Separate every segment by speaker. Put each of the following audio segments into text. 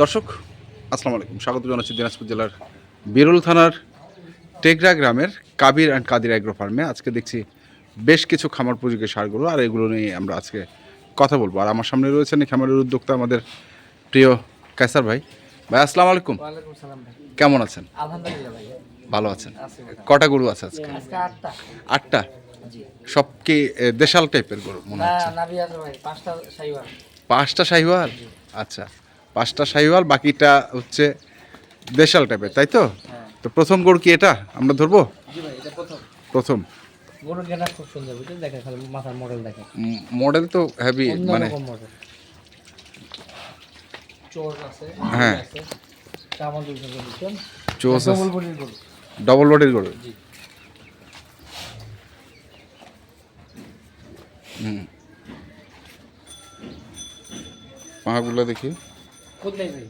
Speaker 1: দর্শক আসসালামু আলাইকুম। স্বাগত জানাচ্ছি দিনাজপুর জেলার বিরুল থানার টেকরা গ্রামের কাবির অ্যান্ড কাদির অ্যাগ্রো ফার্মে। আজকে দেখছি বেশ কিছু খামার পুঁজিকে সারগুলো আর এগুলো নিয়ে আমরা আজকে কথা বলব। আর আমার সামনে রয়েছেন এই খামারের উদ্যোক্তা আমাদের প্রিয় কায়সার ভাই। ভাই আসসালামু আলাইকুম। কেমন আছেন? ভালো আছেন? কটা গরু আছে আজকে?
Speaker 2: আটটা।
Speaker 1: সব কি দেশাল টাইপের গরু মনে হচ্ছে?
Speaker 2: পাঁচটা
Speaker 1: শাহিওয়াল আচ্ছা। পাঁচটা শাহিওয়াল বাকিটা হচ্ছে দেশাল টাইপের তাই তো?
Speaker 2: হ্যাঁ।
Speaker 1: তো প্রথম গরু কি এটা? আমরা ধরবো?
Speaker 2: প্রথম।
Speaker 1: প্রথম।
Speaker 2: গেটা খুব সুন্দর বুঝছেন দেখেন খালি মাথার মডেল দেখেন।
Speaker 1: মডেল তো হেভি মানে
Speaker 2: চোর আছে
Speaker 1: হ্যাঁ।
Speaker 2: ডবল বডির গরু
Speaker 1: ডবল বডির গরু।
Speaker 2: জি।
Speaker 1: হুম। পাহাগুলো দেখি।
Speaker 2: খুদ নেই ভাই।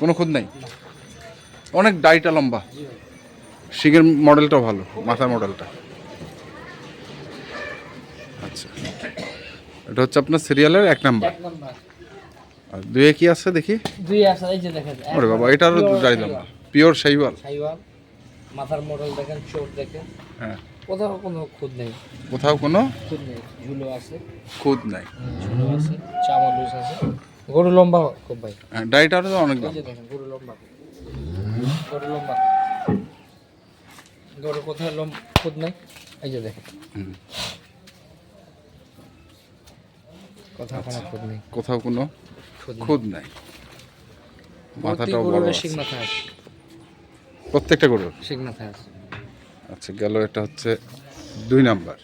Speaker 1: কোনো খুদ নাই? অনেক ডাইটা লম্বা। শিগের মডেলটাও ভালো মাথার মডেলটা। আচ্ছা। এটা হচ্ছে আপনার সিরিয়ালের এক নাম্বার। আর দুয়ে কি আছে দেখি?
Speaker 2: দুই আছে এই যে দেখেন
Speaker 1: ওরে বাবা এটারও
Speaker 2: সাইওয়াল।
Speaker 1: লম্বা পিওর শাহিওয়াল
Speaker 2: সাইওয়াল মাথার মডেল দেখেন চোর দেখেন।
Speaker 1: হ্যাঁ।
Speaker 2: কোথাও কোনো খুদ নেই।
Speaker 1: কোথাও কোনো
Speaker 2: খুদ নেই ঝুলো আছে।
Speaker 1: খুদ নাই।
Speaker 2: ঝুলো আছে লুজ আছে। গরু লম্বা খুব ভাই।
Speaker 1: হ্যাঁ ডাইটারও তো অনেক দাম।
Speaker 2: দেখেন গরু লম্বা। গরু লম্বা। গরু কোথায় লম খুদ নেই? এই যে দেখেন। কোথাও কোনো খুদ নেই।
Speaker 1: কোথাও কোনো
Speaker 2: খুদ নেই।
Speaker 1: মাথাটাও বড় আছে।
Speaker 2: শিং মাথা আছে।
Speaker 1: প্রত্যেকটা গরুর?
Speaker 2: শিং মাথা আছে।
Speaker 1: আচ্ছা গেল এটা হচ্ছে দুই নাম্বার।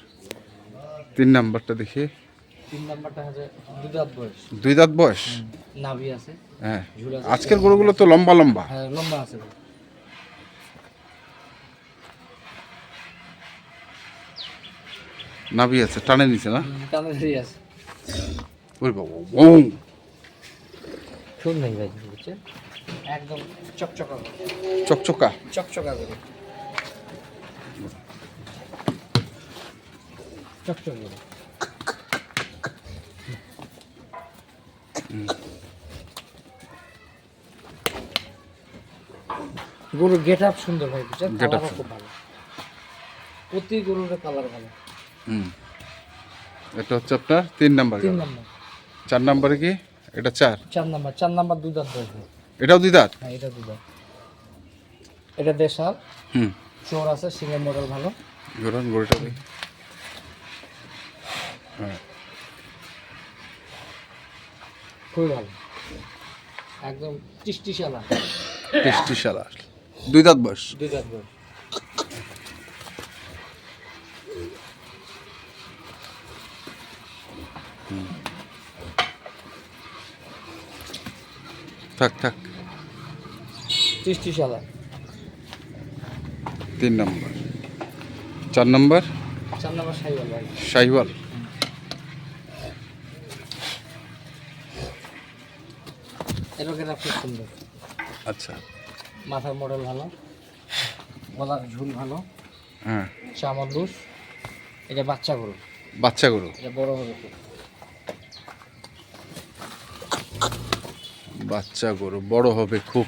Speaker 1: তিন নাম্বারটা দেখি।
Speaker 2: তিন নাম্বারটা হচ্ছে দুধাত বয়স।
Speaker 1: দুই দাঁত বয়স?
Speaker 2: নাভি আছে
Speaker 1: হ্যাঁ। আজকের গরুগুলো তো লম্বা লম্বা।
Speaker 2: হ্যাঁ লম্বা আছে।
Speaker 1: নাভি আছে টানে নিচে না?
Speaker 2: ধরে আছে।
Speaker 1: ওই বাবা ও
Speaker 2: খুদ নেই ভাই বুঝছেন? একদম চকচকা
Speaker 1: চকচকা?
Speaker 2: চকচকা করে চকচক গরুর গেট আপ সুন্দর ভাই বুঝছেন? কালারও খুব ভালো। প্রতি গরুর কালার ভালো।
Speaker 1: হুম। এটা হচ্ছে আপনার তিন নাম্বার
Speaker 2: তিন নাম্বার।
Speaker 1: চার নাম্বারে কি? এটা চার।
Speaker 2: চার নাম্বার। চার নাম্বার দুই দাঁত ভাই।
Speaker 1: এটাও দুই দাঁত?
Speaker 2: হ্যাঁ এটা দুধ দাঁত। এটা দেশাল।
Speaker 1: হুম।
Speaker 2: চোর আছে সিঙ্গের মডেল ভালো।
Speaker 1: গরুটা হ্যাঁ।
Speaker 2: খুবই ভালো। একদম টিস্টি শালা
Speaker 1: টেস্টি শালা দুই দাঁত বয়স?
Speaker 2: দুই দাঁত বয়স।
Speaker 1: থাক থাক।
Speaker 2: টিস্টি শালা
Speaker 1: তিন নম্বর। চার নম্বর?
Speaker 2: চার নাম্বার ভাই।
Speaker 1: শাহিওয়াল।
Speaker 2: খুব সুন্দর।
Speaker 1: আচ্ছা।
Speaker 2: মাথার মডেল ভালো গলার ঝুল ভালো
Speaker 1: হ্যাঁ।
Speaker 2: চামড় লুস এটা বাচ্চা গরু।
Speaker 1: বাচ্চা গরু।
Speaker 2: এটা বড় হবে
Speaker 1: বাচ্চা গরু বড় হবে খুব।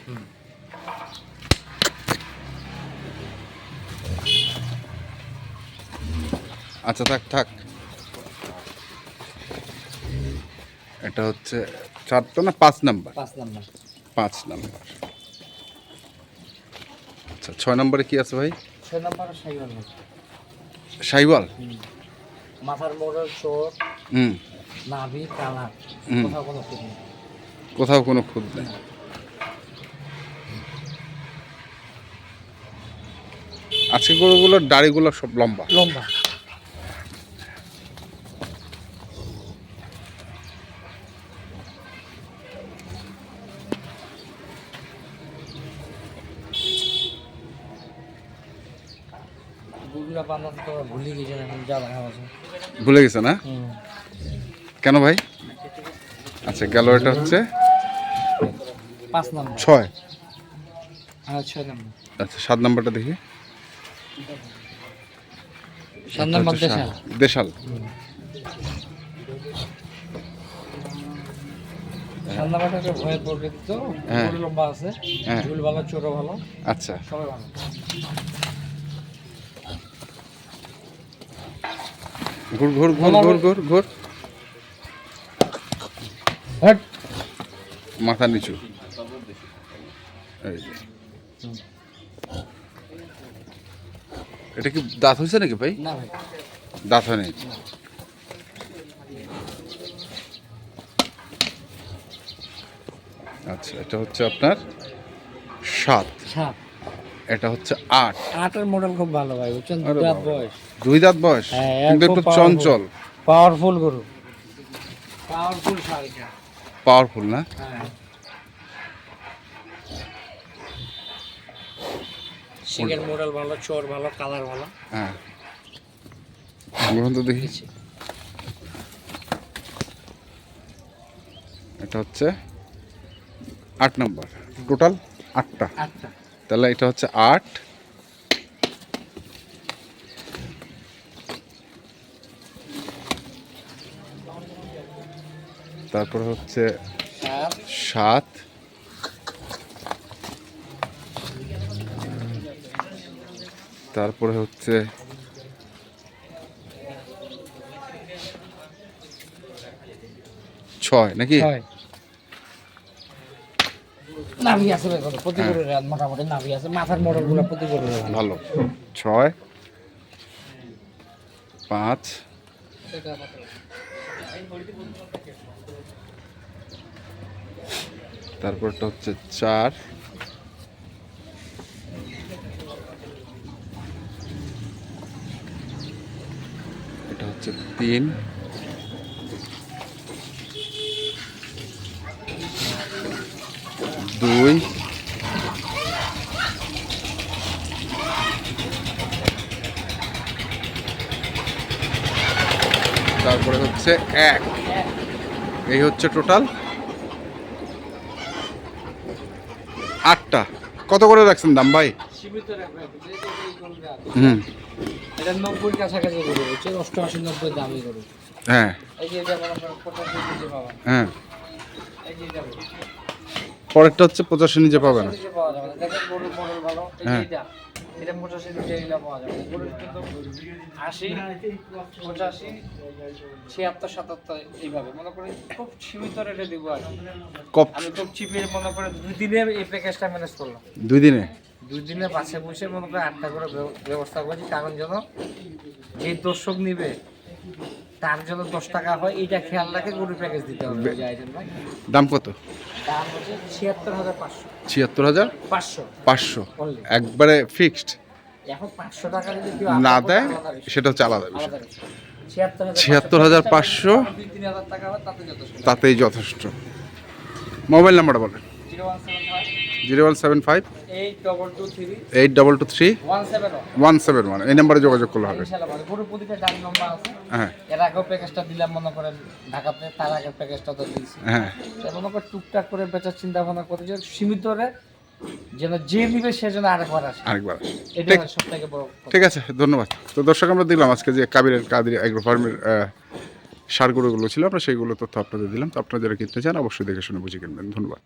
Speaker 1: আচ্ছা থাক থাক। এটা হচ্ছে চার তো না পাঁচ নাম্বার?
Speaker 2: পাঁচ নাম্বার।
Speaker 1: পাঁচ নাম্বার। আচ্ছা ছয় নম্বরে কি আছে ভাই?
Speaker 2: ছয় নাম্বার সাইওয়াল মাথার মডেল চোর
Speaker 1: হুম।
Speaker 2: নাভি। কোথাও কোনো নেই।
Speaker 1: কোথাও কোনো খুদ নেই। আজকে গরুগুলোর দাড়িগুলো সব লম্বা?
Speaker 2: লম্বা। ভুলে
Speaker 1: গেছে না? কেন ভাই? আচ্ছা গেল এটা হচ্ছে? ছয়। আচ্ছা সাত নাম্বারটা দেখি। দেশাল।
Speaker 2: প্রকৃতি
Speaker 1: হ্যাঁ।
Speaker 2: গরু লম্বা আছে। ঝুল ভালো চোরও ভালো।
Speaker 1: আচ্ছা।
Speaker 2: সবাই ভালো।
Speaker 1: ঘুর ঘুর ঘুর ঘুর ঘুর ঘুর।
Speaker 2: হট
Speaker 1: মাথা নিচু। এটা কি দাঁত হয়েছে নাকি ভাই?
Speaker 2: না ভাই।
Speaker 1: দাঁত হয় নাই আচ্ছা এটা হচ্ছে আপনার সাত
Speaker 2: সাত
Speaker 1: এটা হচ্ছে আট।
Speaker 2: আটের মডেল খুব ভালো ভাই বুঝছেন? দুই
Speaker 1: বাবা।
Speaker 2: বয়স।
Speaker 1: দুই দাঁত বয়স?
Speaker 2: হ্যাঁ,
Speaker 1: কিন্তু একটু চঞ্চল।
Speaker 2: পাওয়ারফুল গরু। পাওয়ারফুল শাড়িটা
Speaker 1: পাওয়ারফুল না?
Speaker 2: হ্যাঁ। সিংহের মডেল ভালো চোর ভালো কালার ভালো।
Speaker 1: হ্যাঁ। বলুন তো দেখি। এটা হচ্ছে আট নম্বর। টোটাল আটটা।
Speaker 2: আটটা।
Speaker 1: তাহলে এটা হচ্ছে আট। তারপর হচ্ছে
Speaker 2: সাত।
Speaker 1: তারপরে হচ্ছে ছয় নাকি?
Speaker 2: নাভি আছে প্রতি গরুর মোটামুটি নাভি আছে, মাথার মডেলগুলো প্রতি গরুর।
Speaker 1: ভালো ছয়, পাঁচ, তারপরটা হচ্ছে চার, এটা হচ্ছে তিন দুই। তারপরে হচ্ছে এক। এই হচ্ছে টোটাল। আটটা। কত করে রাখছেন দাম ভাই। হুম। হ্যাঁ। হ্যাঁ। পরেরটা হচ্ছে পঁচাশি নিচে পাবে না হ্যাঁ।
Speaker 2: এটা পঁচাশি নিচে এগুলো পাওয়া যাবে। গরুর কিন্তু আশি পঁচাশি ছিয়াত্তর সাতাত্তর এইভাবে। মনে করি খুব সীমিত রেটে দিব আর আমি খুব চিপে মনে করে দুই দিনে এই প্যাকেজটা ম্যানেজ করলাম।
Speaker 1: দুই দিনে?
Speaker 2: দুই দিনে বাসে বসে মনে করে আটটা করে ব্যবস্থা করছি। কারণ যেন যে দর্শক নিবে তার জন্য দশ টাকা হয় এইটা খেয়াল রাখে প্যাকেজ দিতে হবে।
Speaker 1: দাম কত?
Speaker 2: দাম হচ্ছে ছিয়াত্তর হাজার পাঁচশো।
Speaker 1: ছিয়াত্তর হাজার?
Speaker 2: পাঁচশো।
Speaker 1: পাঁচশো। একবারে ফিক্সড
Speaker 2: এখন পাঁচশো টাকা যদি
Speaker 1: না দেয় সেটা হচ্ছে আলাদা বিষয়।
Speaker 2: ছিয়াত্তর হাজার
Speaker 1: পাঁচশো। তাতেই যথেষ্ট। মোবাইল নাম্বারটা বলেন।
Speaker 2: Zero one seven five
Speaker 1: zero one seven five.
Speaker 2: Eight double two three. One seven one.
Speaker 1: এই নাম্বারে যোগাযোগ করলে হবে। হ্যাঁ।
Speaker 2: এর আগেও প্যাকেজটা দিলাম মনে করেন ঢাকাতে তার আগের প্যাকেজটা তো দিয়েছি।
Speaker 1: হ্যাঁ।
Speaker 2: মনে করে টুকটাক করে বেচার চিন্তা ভাবনা করতে যে সীমিত রে যেন যে নিবে সে যেন আরেকবার আসে।
Speaker 1: আরেকবার
Speaker 2: এটা সব থেকে বড়
Speaker 1: ঠিক আছে ধন্যবাদ। তো দর্শক আমরা দেখলাম আজকে যে কাবিরের কাদির অ্যাগ্রো ফার্মের সার গরুগুলো ছিল আমরা সেইগুলো তথ্য আপনাদের দিলাম। তো আপনারা যারা কিনতে চান অবশ্যই দেখে শুনে বুঝে কিনবেন। ধন্যবাদ।